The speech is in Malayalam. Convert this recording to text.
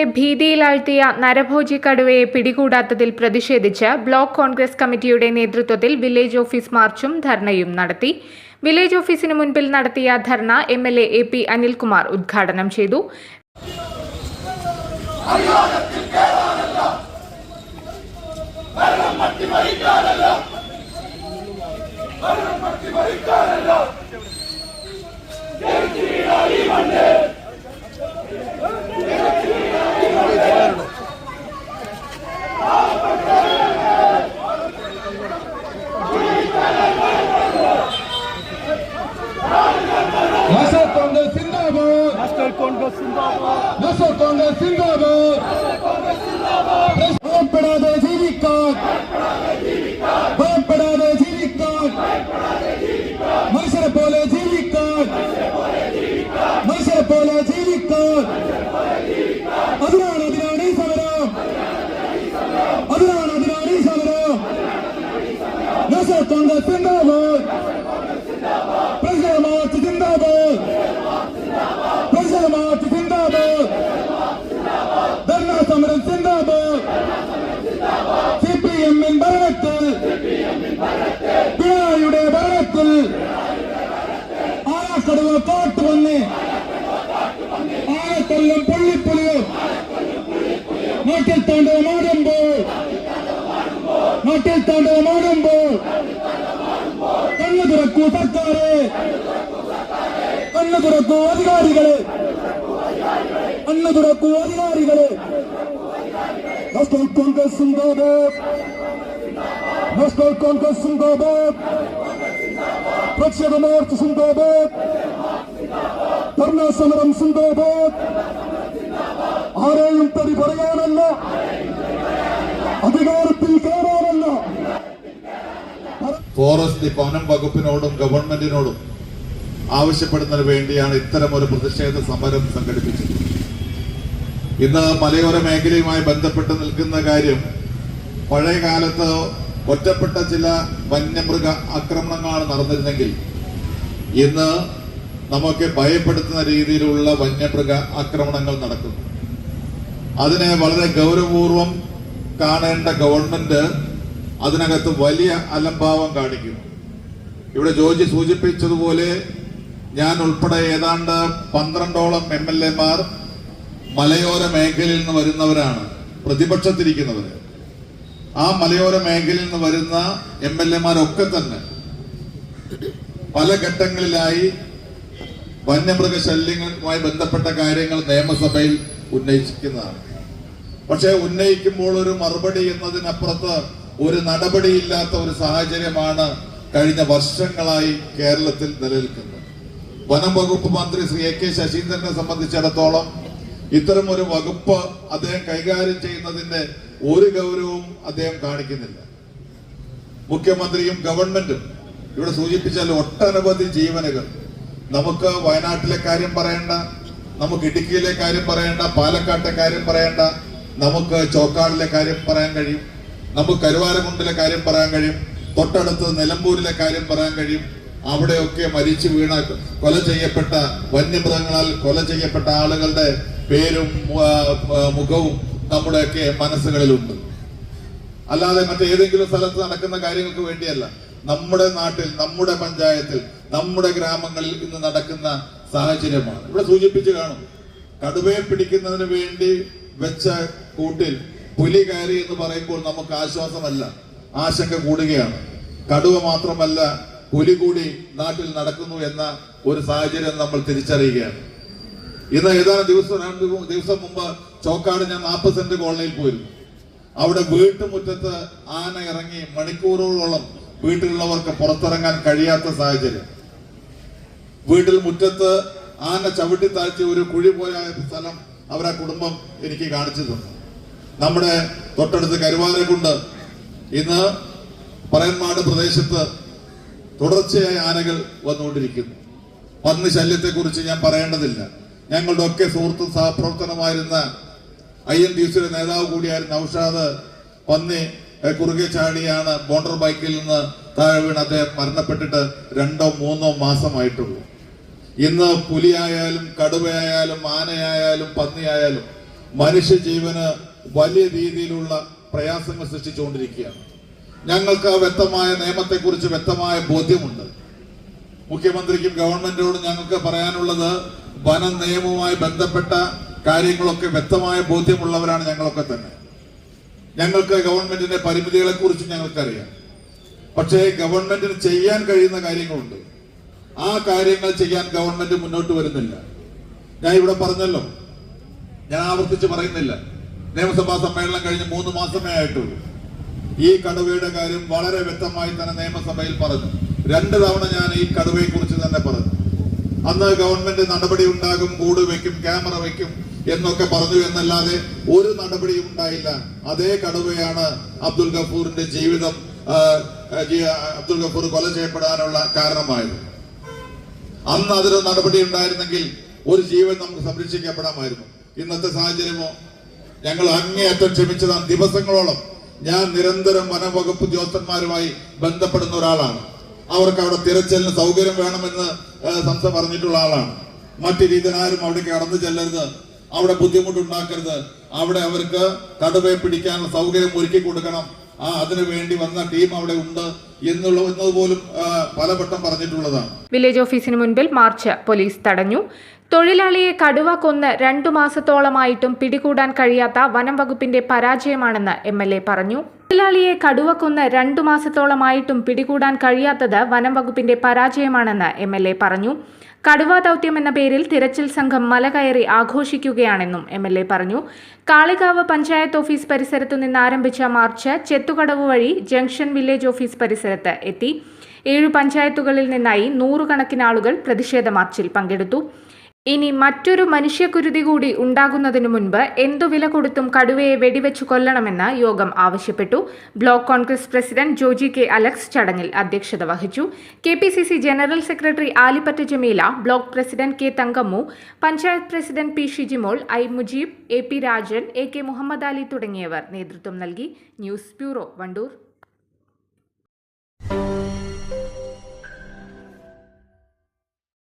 മേഖലയെ ഭീതിയിലാഴ്ത്തിയ നരഭോജി കടുവയെ പിടികൂടാത്തതിൽ പ്രതിഷേധിച്ച് ബ്ലോക്ക് കോൺഗ്രസ് കമ്മിറ്റിയുടെ നേതൃത്വത്തിൽ വില്ലേജ് ഓഫീസ് മാർച്ചും ധർണയും നടത്തി. വില്ലേജ് ഓഫീസിന് മുൻപിൽ നടത്തിയ ധർണ M L A P Anilkumar ഉദ്ഘാടനം ചെയ്തു കോൺഗ്രസ് സിന്ദാബാദ് നാഷണൽ കോൺഗ്രസ് സിന്ദാബാദ് നാഷണൽ കോൺഗ്രസ് സിന്ദാബാദ് ഭയപ്പെടാതെ ജീവിക്കാൻ ഭയപ്പെടാതെ ജീവിക്കാൻ മനുഷ്യരെ പോലെ ജീവിക്കാൻ മനുഷ്യരെ പോലെ ജീവിക്കാൻ അതിനാണ് അതിനാണ് ഈ സമരം അതിനാണ് അതിനാണ് ഈ സമരം നാഷണൽ കോൺഗ്രസ് സിന്ദാബാദ് പ്രജമാർച്ച് സിന്ദാബാദ് പ്രജമാർച്ച് സിന്ദാബാദ് ധർണാ സമരം സിന്ദാബാദ് സി പി എമ്മിൻ ഭരണത്തിൽ. പിണറായിയുടെ ഭരണത്തിൽ. ആഴക്കടവ് കാട്ടു വന്ന്. ആഴക്കൊല്ലം പുള്ളിപ്പുലിയും. നാട്ടിൽ താണ്ഡവമാടുമ്പോൾ നാട്ടിൽ താണ്ഡവമാടുമ്പോൾ துறக்கும் சர்க்காரு கண்ணு துறக்கும் அதிகாரிகளே கண்ணு துறக்கும் அதிகாரிகளே National Congress Sindabad National Congress Sindabad Prakshaka March Sindabad Dharna Samaram Sindabad ஆரேயும் தடி பறையானல்ல ഫോറസ്റ്റ് വനം വകുപ്പിനോടും ഗവൺമെന്റിനോടും ആവശ്യപ്പെടുന്നതിന് വേണ്ടിയാണ് ഇത്തരം ഒരു പ്രതിഷേധ സമരം സംഘടിപ്പിച്ചത്. ഇന്ന് മലയോര മേഖലയുമായി ബന്ധപ്പെട്ട് നിൽക്കുന്ന കാര്യം പഴയ കാലത്ത് ഒറ്റപ്പെട്ട ചില വന്യമൃഗ ആക്രമണങ്ങളാണ് നടന്നിരുന്നെങ്കിൽ ഇന്ന് നമുക്ക് ഭയപ്പെടുത്തുന്ന രീതിയിലുള്ള വന്യമൃഗ ആക്രമണങ്ങൾ നടക്കുന്നു. അതിനെ വളരെ ഗൗരവപൂർവം കാണേണ്ട ഗവൺമെന്റ് അതിനകത്ത് വലിയ അലംഭാവം കാണിക്കും. ഇവിടെ ജോജി സൂചിപ്പിച്ചതുപോലെ ഞാൻ ഉൾപ്പെടെ ഏതാണ്ട് പന്ത്രണ്ടോളം എം എൽ എമാർ മലയോര മേഖലയിൽ നിന്ന് വരുന്നവരാണ് പ്രതിപക്ഷത്തിരിക്കുന്നവര് ആ മലയോര മേഖലയിൽ നിന്ന് വരുന്ന എം എൽ എമാരൊക്കെ തന്നെ പല ഘട്ടങ്ങളിലായി വന്യമൃഗ ശല്യങ്ങളുമായി ബന്ധപ്പെട്ട കാര്യങ്ങൾ നിയമസഭയിൽ ഉന്നയിക്കുന്നതാണ് പക്ഷെ ഉന്നയിക്കുമ്പോൾ ഒരു മറുപടി എന്നതിനപ്പുറത്ത് ഒരു നടപടിയില്ലാത്ത ഒരു സാഹചര്യമാണ് കഴിഞ്ഞ വർഷങ്ങളായി കേരളത്തിൽ നിലനിൽക്കുന്നത്. വനം വകുപ്പ് മന്ത്രി ശ്രീ എ കെ ശശീന്ദ്രനെ സംബന്ധിച്ചിടത്തോളം ഇത്തരം ഒരു വകുപ്പ് അദ്ദേഹം കൈകാര്യം ചെയ്യുന്നതിന്റെ ഒരു ഗൗരവവും അദ്ദേഹം കാണിക്കുന്നില്ല. മുഖ്യമന്ത്രിയും ഗവൺമെന്റും ഇവിടെ സൂചിപ്പിച്ചാൽ ഒട്ടനവധി ജീവനുകൾ. നമുക്ക് വയനാട്ടിലെ കാര്യം പറയേണ്ട നമുക്ക് ഇടുക്കിയിലെ കാര്യം പറയേണ്ട പാലക്കാട്ടെ കാര്യം പറയേണ്ട നമുക്ക് ചോക്കാടിലെ കാര്യം പറയാൻ കഴിയും. നമുക്ക് കരുവാരകുണ്ടിലെ കാര്യം പറയാൻ കഴിയും. തൊട്ടടുത്ത് നിലമ്പൂരിലെ കാര്യം പറയാൻ കഴിയും. അവിടെയൊക്കെ മരിച്ചു വീണ കൊല ചെയ്യപ്പെട്ട വന്യമൃഗങ്ങളാൽ കൊല ചെയ്യപ്പെട്ട ആളുകളുടെ പേരും മുഖവും നമ്മുടെയൊക്കെ മനസ്സുകളിലുണ്ട്. അല്ലാതെ മറ്റേതെങ്കിലും സ്ഥലത്ത് നടക്കുന്ന കാര്യങ്ങൾക്ക് വേണ്ടിയല്ല. നമ്മുടെ നാട്ടിൽ നമ്മുടെ പഞ്ചായത്തിൽ നമ്മുടെ ഗ്രാമങ്ങളിൽ ഇന്ന് നടക്കുന്ന സാഹചര്യമാണ്. ഇവിടെ സൂചിപ്പിച്ചു കാണും. കടുവയെ പിടിക്കുന്നതിന് വേണ്ടി വെച്ച കൂട്ടിൽ പുലി കയറി എന്ന് പറയുമ്പോൾ നമുക്ക് ആശ്വാസമല്ല. ആശങ്ക കൂടുകയാണ്. കടുവ മാത്രമല്ല പുലി കൂടി നാട്ടിൽ നടക്കുന്നു എന്ന ഒരു സാഹചര്യം നമ്മൾ തിരിച്ചറിയുകയാണ്. ഇന്ന് ഏതാനും ദിവസം രണ്ട് ദിവസം മുമ്പ് ചോക്കാട് ഞാൻ നാൽപ്പത് സെന്റ് കോളനിയിൽ പോയിരുന്നു. അവിടെ വീട്ടുമുറ്റത്ത് ആന ഇറങ്ങി മണിക്കൂറുകളോളം വീട്ടിലുള്ളവർക്ക് പുറത്തിറങ്ങാൻ കഴിയാത്ത സാഹചര്യം. വീട്ടിൽ മുറ്റത്ത് ആന ചവിട്ടി താഴ്ത്തി ഒരു കുഴി പോയ സ്ഥലം അവരാ കുടുംബം എനിക്ക് കാണിച്ചു തന്നു. നമ്മുടെ തൊട്ടടുത്ത് കരുവാരക്കുണ്ട് ഇന്ന് പറയന്മാട് പ്രദേശത്ത് തുടർച്ചയായ ആനകൾ വന്നുകൊണ്ടിരിക്കുന്നു. പന്നി ശല്യത്തെക്കുറിച്ച് ഞാൻ പറയേണ്ടതില്ല. ഞങ്ങളുടെ ഒക്കെ സുഹൃത്തും സഹപ്രവർത്തനമായിരുന്ന ഐ എൻ ഡി സിയുടെ നേതാവ് കൂടിയായിരുന്ന ഔഷാദ് പന്നി കുറുകെ ചാടിയാണ് ബോണ്ടർ ബൈക്കിൽ നിന്ന് താഴെ വീണ് അദ്ദേഹം മരണപ്പെട്ടിട്ട് രണ്ടോ മൂന്നോ മാസമായിട്ടുള്ളൂ. ഇന്ന് പുലിയായാലും കടുവയായാലും ആനയായാലും പന്നിയായാലും മനുഷ്യജീവന് വലിയ രീതിയിലുള്ള പ്രയാസങ്ങൾ സൃഷ്ടിച്ചുകൊണ്ടിരിക്കുകയാണ്. ഞങ്ങൾക്ക് വ്യക്തമായ നിയമത്തെക്കുറിച്ച് വ്യക്തമായ ബോധ്യമുണ്ട്. മുഖ്യമന്ത്രിക്കും ഗവൺമെന്റിനോടും ഞങ്ങൾക്ക് പറയാനുള്ളത് വന നിയമവുമായി ബന്ധപ്പെട്ട കാര്യങ്ങളൊക്കെ വ്യക്തമായ ബോധ്യമുള്ളവരാണ് ഞങ്ങളൊക്കെ തന്നെ. ഞങ്ങൾക്ക് ഗവൺമെന്റിന്റെ പരിമിതികളെ കുറിച്ച് ഞങ്ങൾക്കറിയാം. പക്ഷേ ഗവൺമെന്റിന് ചെയ്യാൻ കഴിയുന്ന കാര്യങ്ങളുണ്ട്. ആ കാര്യങ്ങൾ ചെയ്യാൻ ഗവൺമെന്റ് മുന്നോട്ട് വരുന്നില്ല. ഞാൻ ഇവിടെ പറഞ്ഞല്ലോ. ഞാൻ ആവർത്തിച്ച് പറയുന്നില്ല. നിയമസഭാ സമ്മേളനം കഴിഞ്ഞ് മൂന്ന് മാസമേ ആയിട്ടുള്ളൂ. ഈ കടുവയുടെ കാര്യം വളരെ വ്യക്തമായി തന്നെ നിയമസഭയിൽ പറഞ്ഞു. രണ്ട് തവണ ഞാൻ ഈ കടുവയെ കുറിച്ച് തന്നെ പറഞ്ഞു. അന്ന് ഗവൺമെന്റ് നടപടി ഉണ്ടാകും കൂട് വെക്കും ക്യാമറ വെക്കും എന്നൊക്കെ പറഞ്ഞു എന്നല്ലാതെ ഒരു നടപടിയും ഉണ്ടായില്ല. അതേ കടുവയാണ് അബ്ദുൽ ഗഫൂറിന്റെ ജീവിതം അബ്ദുൽ ഗഫൂർ കൊല ചെയ്യപ്പെടാനുള്ള കാരണമായത്. അന്ന് അതിന് നടപടി ഉണ്ടായിരുന്നെങ്കിൽ ഒരു ജീവൻ നമുക്ക് സംരക്ഷിക്കപ്പെടാമായിരുന്നു. ഇന്നത്തെ സാഹചര്യമോ ഞങ്ങൾ അങ്ങേയറ്റം ക്ഷമിച്ചതാണ്. ദിവസങ്ങളോളം ഞാൻ നിരന്തരം വനംവകുപ്പ് ഉദ്യോഗസ്ഥന്മാരുമായി ബന്ധപ്പെടുന്ന ഒരാളാണ്. അവർക്ക് അവിടെ തിരച്ചിലിന് സൗകര്യം വേണമെന്ന് സംസ്ഥ പറഞ്ഞിട്ടുള്ള ആളാണ്. മറ്റു രീതിയിലാരും അവിടെ കടന്നു ചെല്ലരുത്. അവിടെ ബുദ്ധിമുട്ടുണ്ടാക്കരുത്. അവിടെ അവർക്ക് കടുവയെ പിടിക്കാനുള്ള സൗകര്യം ഒരുക്കി കൊടുക്കണം. ആ അതിനു വേണ്ടി വന്ന ടീം അവിടെ ഉണ്ട് എന്നുള്ള എന്നതുപോലും പലവട്ടം പറഞ്ഞിട്ടുള്ളതാണ്. വില്ലേജ് ഓഫീസിന് മുൻപിൽ മാർച്ച് പോലീസ് തടഞ്ഞു. തൊഴിലാളിയെ കടുവ കൊന്ന് രണ്ടു മാസത്തോളമായിട്ടും പിടികൂടാൻ കഴിയാത്ത വനം വകുപ്പിന്റെ പരാജയമാണെന്ന് എം എൽ എ പറഞ്ഞു. തൊഴിലാളിയെ കടുവ കൊന്ന് രണ്ടു മാസത്തോളമായിട്ടും പിടികൂടാൻ കഴിയാത്തത് വനം വകുപ്പിന്റെ പരാജയമാണെന്ന് എം എൽ എ പറഞ്ഞു. കടുവ ദൗത്യം എന്ന പേരിൽ തിരച്ചിൽ സംഘം മല കയറി ആഘോഷിക്കുകയാണെന്നും എം എൽ എ പറഞ്ഞു. കാളികാവ് പഞ്ചായത്ത് ഓഫീസ് പരിസരത്തു നിന്ന് ആരംഭിച്ച മാർച്ച് ചെത്തുകടവ് വഴി ജംഗ്ഷൻ വില്ലേജ് ഓഫീസ് പരിസരത്ത് എത്തി. ഏഴു പഞ്ചായത്തുകളിൽ നിന്നായി നൂറുകണക്കിന് ആളുകൾ പ്രതിഷേധ മാർച്ചിൽ പങ്കെടുത്തു. ഇനി മറ്റൊരു മനുഷ്യക്കുരുതി കൂടി ഉണ്ടാകുന്നതിനു മുൻപ് എന്തു വില കൊടുത്തും കടുവയെ വെടിവെച്ചു കൊല്ലണമെന്ന് യോഗം ആവശ്യപ്പെട്ടു. Block Congress president Joji K Alex ചടങ്ങിൽ അധ്യക്ഷത വഹിച്ചു. K P C C general secretary Alippatta Jameela block president K Thankammu panchayat president P Shijimol I Mujeeb A P Rajan A K Muhammad Ali തുടങ്ങിയവർ നേതൃത്വം നൽകി. News bureau Wandoor.